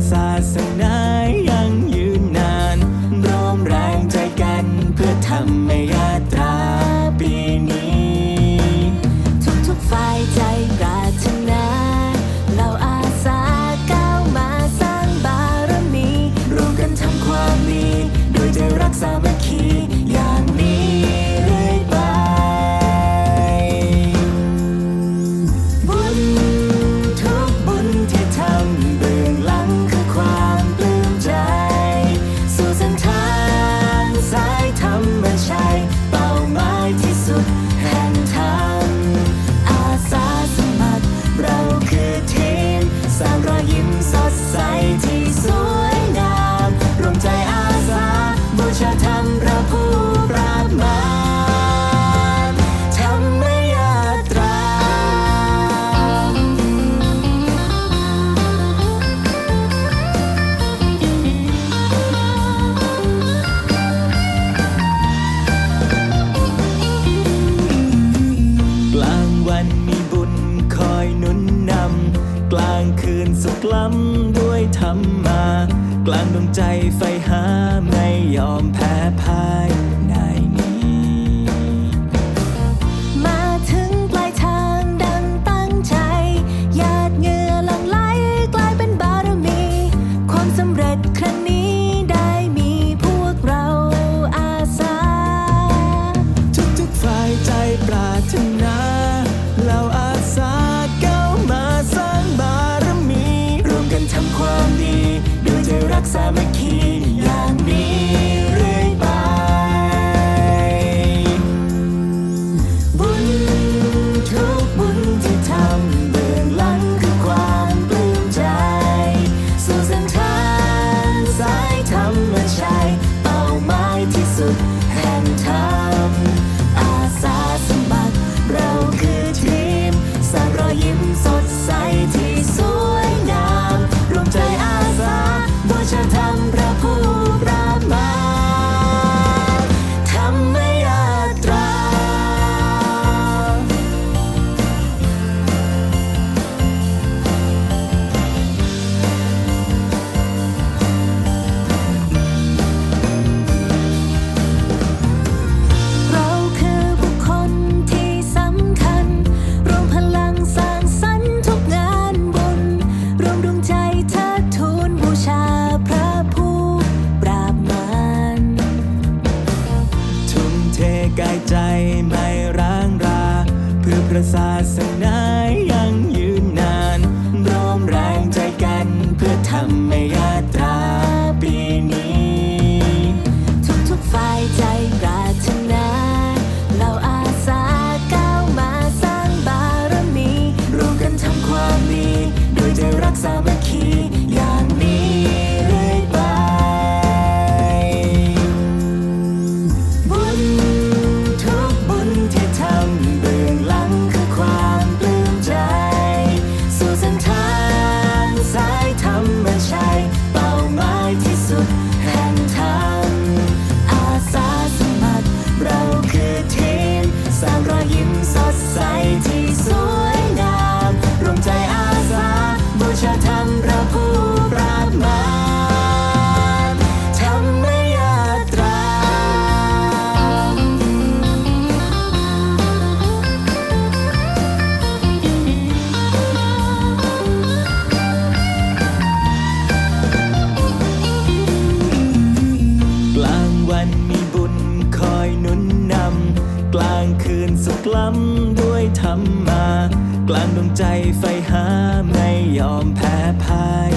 as I say night. วงใจไฟหาไม่ยอมแพ้ Summer สนายังยืนนานร่วมแรงใจกันเพื่อทำให้ สุขล้ำด้วยธรรมากลางดวงใจไฟหาไม่ยอมแพ้พ่าย